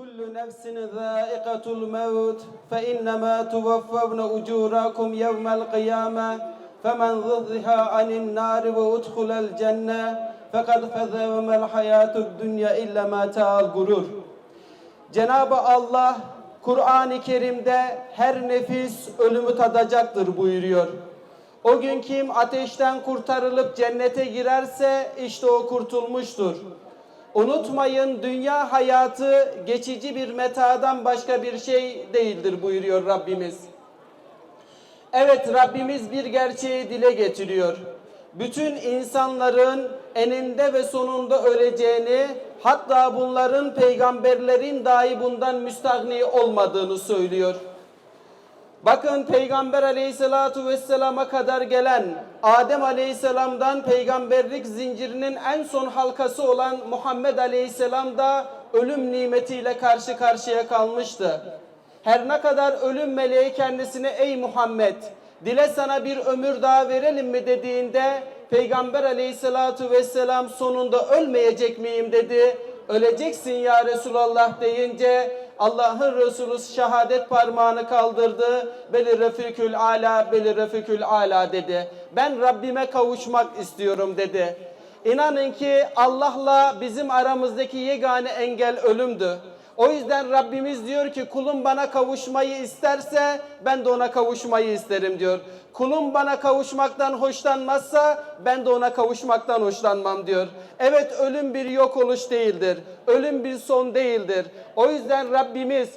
كل نفس ذائقة الموت فإنما توفون أجوركم يوم القيامة فمن ضحى عن النار وأدخل الجنة فقد فاز وما الحياة الدنيا إلا متاع الغرور Cenab-ı Allah Kur'an-ı Kerim'de her nefis ölümü tadacaktır buyuruyor. O gün kim ateşten kurtarılıp cennete girerse işte o kurtulmuştur. Unutmayın dünya hayatı geçici bir metadan başka bir şey değildir buyuruyor Rabbimiz. Evet Rabbimiz bir gerçeği dile getiriyor. Bütün insanların eninde ve sonunda öleceğini hatta bunların peygamberlerin dahi bundan müstahni olmadığını söylüyor. Bakın Peygamber aleyhissalatu vesselama kadar gelen Adem aleyhisselamdan peygamberlik zincirinin en son halkası olan Muhammed aleyhisselam da ölüm nimetiyle karşı karşıya kalmıştı. Her ne kadar ölüm meleği kendisine ey Muhammed dile sana bir ömür daha verelim mi dediğinde Peygamber aleyhissalatu vesselam sonunda ölmeyecek miyim dedi. Öleceksin ya Resulallah deyince Allah'ın Resulü şehadet parmağını kaldırdı. Beli refikül ala, beli refikül ala dedi. Ben Rabbime kavuşmak istiyorum dedi. İnanın ki Allah'la bizim aramızdaki yegane engel ölümdü. O yüzden Rabbimiz diyor ki kulum bana kavuşmayı isterse ben de ona kavuşmayı isterim diyor. Kulum bana kavuşmaktan hoşlanmazsa ben de ona kavuşmaktan hoşlanmam diyor. Evet ölüm bir yok oluş değildir. Ölüm bir son değildir. O yüzden Rabbimiz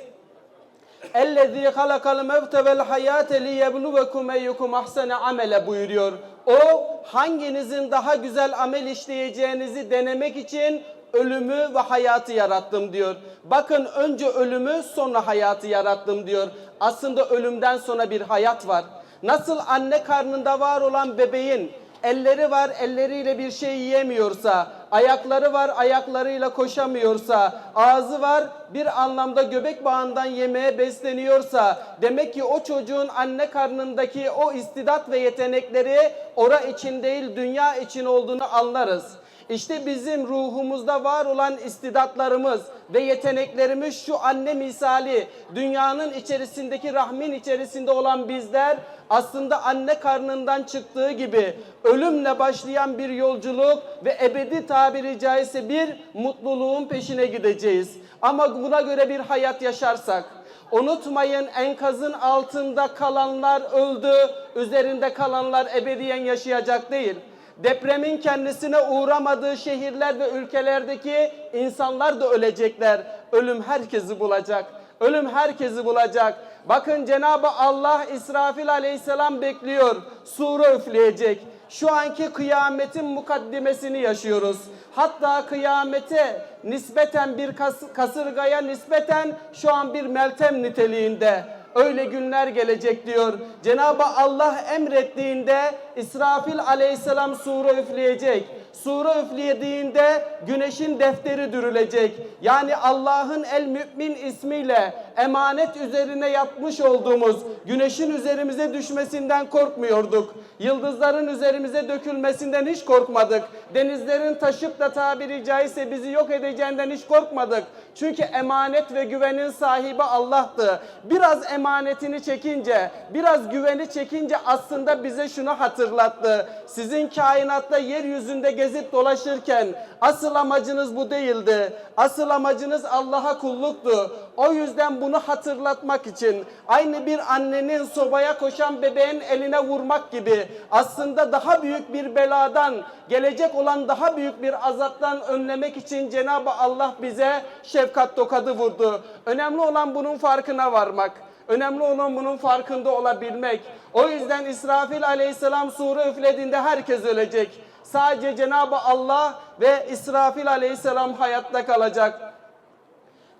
اَلَّذ۪ي خَلَقَ الْمَوْتَ وَالْحَيَاةَ لِيَبْلُوَكُمْ اَيُّكُمْ اَحْسَنَ amele buyuruyor. O hanginizin daha güzel amel işleyeceğinizi denemek için ölümü ve hayatı yarattım diyor. Bakın önce ölümü sonra hayatı yarattım diyor. Aslında ölümden sonra bir hayat var. Nasıl anne karnında var olan bebeğin elleri var elleriyle bir şey yiyemiyorsa, ayakları var ayaklarıyla koşamıyorsa, ağzı var bir anlamda göbek bağından yemeğe besleniyorsa, demek ki o çocuğun anne karnındaki o istidat ve yetenekleri ora için değil dünya için olduğunu anlarız. İşte bizim ruhumuzda var olan istidatlarımız ve yeteneklerimiz şu anne misali dünyanın içerisindeki rahmin içerisinde olan bizler aslında anne karnından çıktığı gibi ölümle başlayan bir yolculuk ve ebedi tabiri caizse bir mutluluğun peşine gideceğiz. Ama buna göre bir hayat yaşarsak Unutmayın enkazın altında kalanlar öldü, üzerinde kalanlar ebediyen yaşayacak değil. Depremin kendisine uğramadığı şehirler ve ülkelerdeki insanlar da ölecekler. Ölüm herkesi bulacak. Ölüm herkesi bulacak. Bakın Cenab-ı Allah İsrafil aleyhisselam bekliyor. Sure üfleyecek. Şu anki kıyametin mukaddimesini yaşıyoruz. Hatta kıyamete nispeten bir kas- kasırgaya nispeten şu an bir meltem niteliğinde. Öyle günler gelecek diyor. Cenab-ı Allah emrettiğinde İsrafil aleyhisselam sure üfleyecek. Sure üflediğinde güneşin defteri dürülecek. Yani Allah'ın el mümin ismiyle emanet üzerine yapmış olduğumuz güneşin üzerimize düşmesinden korkmuyorduk. Yıldızların üzerimize dökülmesinden hiç korkmadık. Denizlerin taşıp da tabiri caizse bizi yok edeceğinden hiç korkmadık. Çünkü emanet ve güvenin sahibi Allah'tı. Biraz emanetini çekince, biraz güveni çekince aslında bize şunu hatırlattı. Sizin kainatta yeryüzünde gezip dolaşırken asıl amacınız bu değildi. Asıl amacınız Allah'a kulluktu. O yüzden bunu hatırlatmak için aynı bir annenin sobaya koşan bebeğin eline vurmak gibi aslında daha büyük bir beladan, gelecek olan daha büyük bir azaptan önlemek için Cenab-ı Allah bize şefkat tokadı vurdu. Önemli olan bunun farkına varmak. Önemli olan bunun farkında olabilmek. O yüzden İsrafil aleyhisselam sure üflediğinde herkes ölecek. Sadece Cenab-ı Allah ve İsrafil aleyhisselam hayatta kalacak.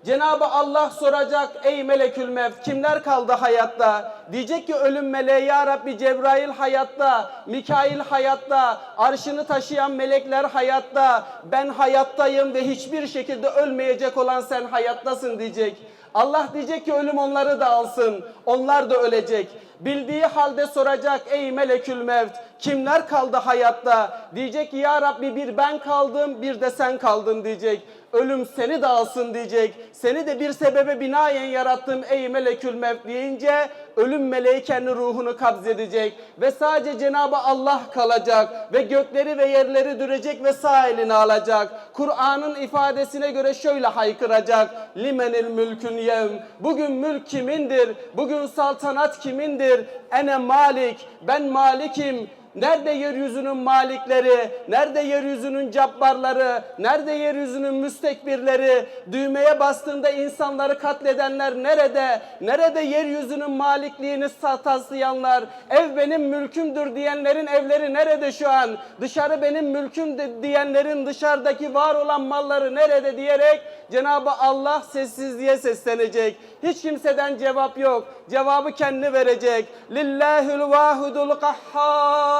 Cenab-ı Allah soracak ey melekül mevt kimler kaldı hayatta? Diyecek ki ölüm meleği ya Rabbi Cebrail hayatta, Mikail hayatta, arşını taşıyan melekler hayatta. Ben hayattayım ve hiçbir şekilde ölmeyecek olan sen hayattasın diyecek. Allah diyecek ki ölüm onları da alsın. Onlar da ölecek. Bildiği halde soracak ey melekül mevt kimler kaldı hayatta? Diyecek ki ya Rabbi bir ben kaldım bir de sen kaldın diyecek. Ölüm seni de alsın diyecek. Seni de bir sebebe binaen yarattım ey melekül mevt deyince ölüm meleği kendi ruhunu kabzedecek. Ve sadece Cenabı Allah kalacak ve gökleri ve yerleri dürecek ve sağ eline alacak. Kur'an'ın ifadesine göre şöyle haykıracak. Limenil mülkün yevm. Bugün mülk kimindir? Bugün saltanat kimindir? Ene malik. Ben malikim. Nerede yeryüzünün malikleri? Nerede yeryüzünün cabbarları? Nerede yeryüzünün müstekbirleri? Düğmeye bastığında insanları katledenler nerede? Nerede yeryüzünün malikliğini taslayanlar? Ev benim mülkümdür diyenlerin evleri nerede şu an? Dışarı benim mülküm diyenlerin dışarıdaki var olan malları nerede diyerek Cenab-ı Allah sessizliğe seslenecek. Hiç kimseden cevap yok. Cevabı kendi verecek. Lillahül vahidul kahhar.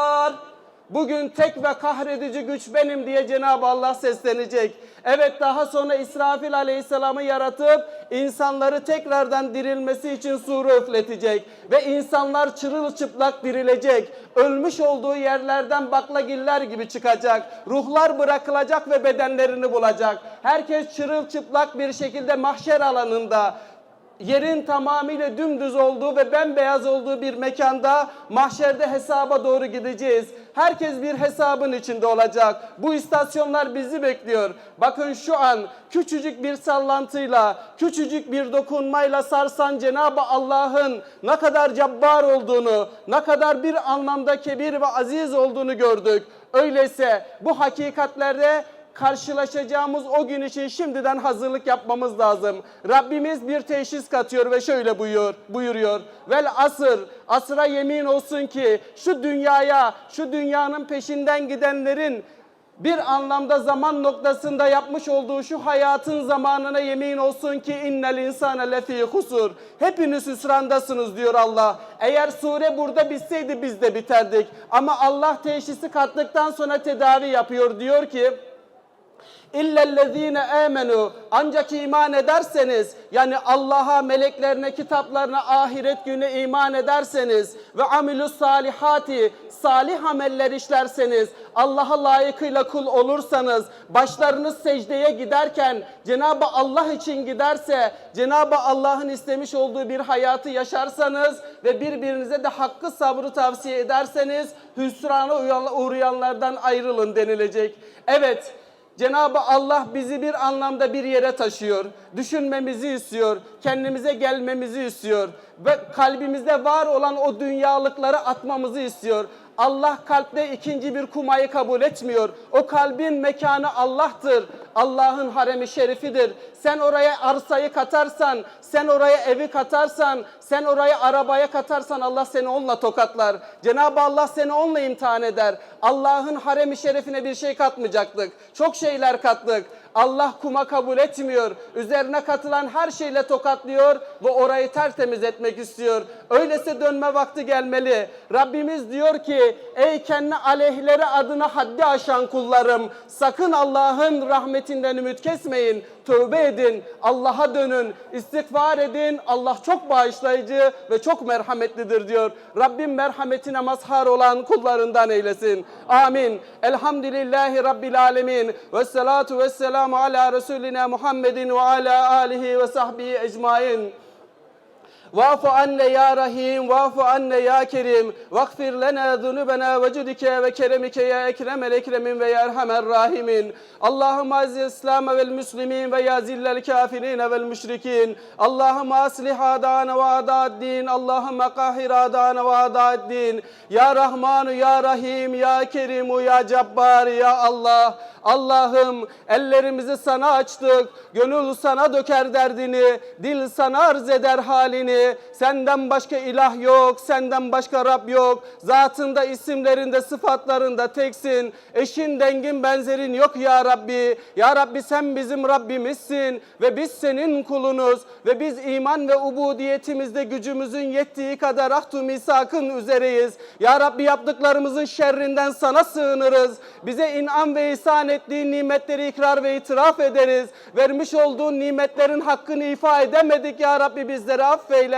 Bugün tek ve kahredici güç benim diye Cenab-ı Allah seslenecek. Evet daha sonra İsrafil Aleyhisselam'ı yaratıp insanları tekrardan dirilmesi için suru üfletecek. Ve insanlar çırılçıplak dirilecek. Ölmüş olduğu yerlerden baklagiller gibi çıkacak. Ruhlar bırakılacak ve bedenlerini bulacak. Herkes çırılçıplak bir şekilde mahşer alanında yerin tamamıyla dümdüz olduğu ve bembeyaz olduğu bir mekanda mahşerde hesaba doğru gideceğiz. Herkes bir hesabın içinde olacak. Bu istasyonlar bizi bekliyor. Bakın şu an küçücük bir sallantıyla, küçücük bir dokunmayla sarsan Cenab-ı Allah'ın ne kadar cabbar olduğunu, ne kadar bir anlamda kebir ve aziz olduğunu gördük. Öyleyse bu hakikatlerde karşılaşacağımız o gün için şimdiden hazırlık yapmamız lazım. Rabbimiz bir teşhis katıyor ve şöyle buyuruyor, buyuruyor. Vel asır, asra yemin olsun ki şu dünyaya, şu dünyanın peşinden gidenlerin bir anlamda zaman noktasında yapmış olduğu şu hayatın zamanına yemin olsun ki innel insane lefi husur. Hepiniz hüsrandasınız diyor Allah. Eğer sure burada bitseydi biz de biterdik. Ama Allah teşhisi kattıktan sonra tedavi yapıyor. Diyor ki İllellezine amenu ancak iman ederseniz yani Allah'a, meleklerine, kitaplarına, ahiret günü iman ederseniz ve amilus salihati salih ameller işlerseniz Allah'a layıkıyla kul olursanız başlarınız secdeye giderken Cenab-ı Allah için giderse Cenab-ı Allah'ın istemiş olduğu bir hayatı yaşarsanız ve birbirinize de hakkı sabrı tavsiye ederseniz hüsrana uğrayanlardan ayrılın denilecek. Evet Cenab-ı Allah bizi bir anlamda bir yere taşıyor. Düşünmemizi istiyor. Kendimize gelmemizi istiyor. Ve kalbimizde var olan o dünyalıkları atmamızı istiyor. Allah kalpte ikinci bir kumayı kabul etmiyor. O kalbin mekanı Allah'tır. Allah'ın haremi şerifidir. Sen oraya arsayı katarsan, sen oraya evi katarsan, sen oraya arabaya katarsan Allah seni onunla tokatlar. Cenab-ı Allah seni onunla imtihan eder. Allah'ın haremi şerefine bir şey katmayacaktık. Çok şeyler kattık. Allah kuma kabul etmiyor. Üzerine katılan her şeyle tokatlıyor ve orayı tertemiz etmek istiyor. Öyleyse dönme vakti gelmeli. Rabbimiz diyor ki ey kendi aleyhleri adına haddi aşan kullarım sakın Allah'ın rahmetinden ümit kesmeyin. Tövbe edin, Allah'a dönün, istiğfar edin. Allah çok bağışlayıcı ve çok merhametlidir diyor. Rabbim merhametine mazhar olan kullarından eylesin. Amin. Elhamdülillahi Rabbil alemin. Ve salatu ve selamu ala Resulina Muhammedin ve ala alihi ve sahbihi ecmain. Vafu anne ya Rahim, vafu anne ya Kerim. Vakfir lena zunubena ve cudike ve keremike ya ekremel ekremin ve ya erhamer rahimin. Allahümme aziz İslam'a vel müslimin ve ya zillel kafirine vel müşrikin. Allahümme aslih adana ve adaddin. Allahümme kahir adana ve adaddin. Ya Rahmanu ya Rahim, ya Kerimu, ya Cabbar, ya Allah. Allah'ım ellerimizi sana açtık. Gönül sana döker derdini, dil sana arz eder halini. Rabbi. Senden başka ilah yok, senden başka Rab yok. Zatında, isimlerinde, sıfatlarında teksin. Eşin, dengin, benzerin yok ya Rabbi. Ya Rabbi sen bizim Rabbimizsin ve biz senin kulunuz ve biz iman ve ubudiyetimizde gücümüzün yettiği kadar ahdu misakın üzereyiz. Ya Rabbi yaptıklarımızın şerrinden sana sığınırız. Bize inan ve ihsan ettiğin nimetleri ikrar ve itiraf ederiz. Vermiş olduğun nimetlerin hakkını ifa edemedik ya Rabbi bizleri affeyle.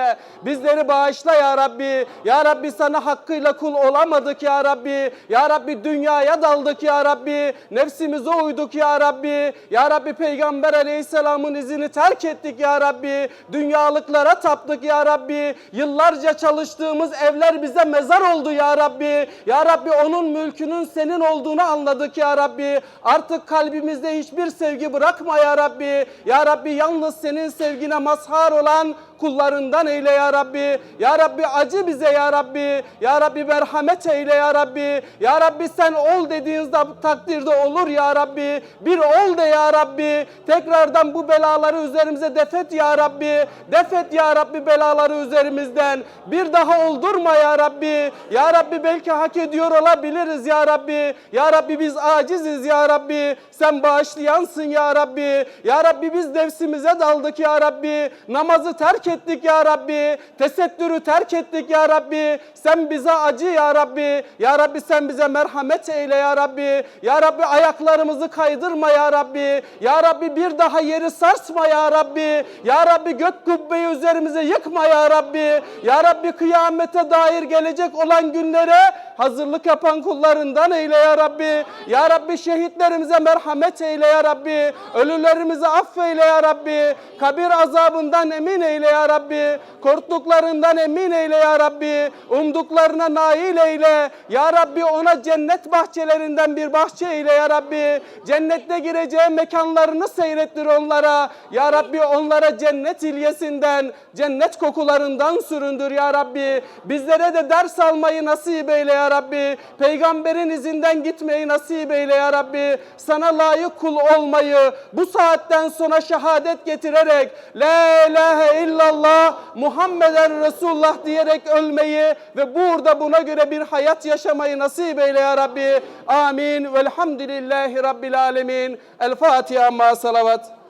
Bizleri bağışla ya Rabbi. Ya Rabbi sana hakkıyla kul olamadık ya Rabbi. Ya Rabbi dünyaya daldık ya Rabbi. Nefsimize uyduk ya Rabbi. Ya Rabbi Peygamber aleyhisselamın izini terk ettik ya Rabbi. Dünyalıklara taptık ya Rabbi. Yıllarca çalıştığımız evler bize mezar oldu ya Rabbi. Ya Rabbi onun mülkünün senin olduğunu anladık ya Rabbi. Artık kalbimizde hiçbir sevgi bırakma ya Rabbi. Ya Rabbi yalnız senin sevgine mazhar olan kullarından eyle ya Rabbi. Ya Rabbi acı bize ya Rabbi. Ya Rabbi merhamet eyle ya Rabbi. Ya Rabbi sen ol dediğinizde takdirde olur ya Rabbi. Bir ol de ya Rabbi. Tekrardan bu belaları üzerimize defet ya Rabbi. Defet ya Rabbi belaları üzerimizden. Bir daha oldurma ya Rabbi. Ya Rabbi belki hak ediyor olabiliriz ya Rabbi. Ya Rabbi biz aciziz ya Rabbi. Sen bağışlayansın ya Rabbi. Ya Rabbi biz nefsimize daldık ya Rabbi. Namazı terk ettik ya Rabbi. Tesettürü terk ettik ya Rabbi. Sen bize acı ya Rabbi. Ya Rabbi sen bize merhamet eyle ya Rabbi. Ya Rabbi ayaklarımızı kaydırma ya Rabbi. Ya Rabbi bir daha yeri sarsma ya Rabbi. Ya Rabbi gök kubbeyi üzerimize yıkma ya Rabbi. Ya Rabbi kıyamete dair gelecek olan günlere hazırlık yapan kullarından eyle ya Rabbi. Ya Rabbi şehitlerimize merhamet eyle ya Rabbi. Ölülerimizi affeyle ya Rabbi. Kabir azabından emin eyle ya Rabbi. Korktuklarından emin eyle ya Rabbi. Umduklarına nail eyle. Ya Rabbi ona cennet bahçelerinden bir bahçe eyle ya Rabbi. Cennette gireceği mekanlarını seyrettir onlara. Ya Rabbi onlara cennet ilyesinden, cennet kokularından süründür ya Rabbi. Bizlere de ders almayı nasip eyle ya Rabbi. Peygamberin izinden gitmeyi nasip eyle ya Rabbi. Sana layık kul olmayı bu saatten sonra şehadet getirerek La ilahe illallah Muhammeden Resulullah diyerek ölmeyi ve burada buna göre bir hayat yaşamayı nasip eyle ya Rabbi. Amin. Velhamdülillahi Rabbil alemin. El Fatiha ma salavat.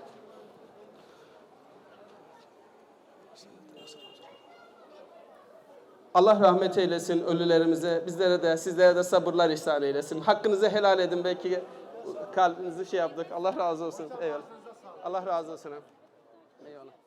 Allah rahmet eylesin ölülerimize, bizlere de, sizlere de sabırlar ihsan eylesin. Hakkınızı helal edin belki kalbinizi şey yaptık. Allah razı olsun. Eyvallah. Allah razı olsun. Eyvallah.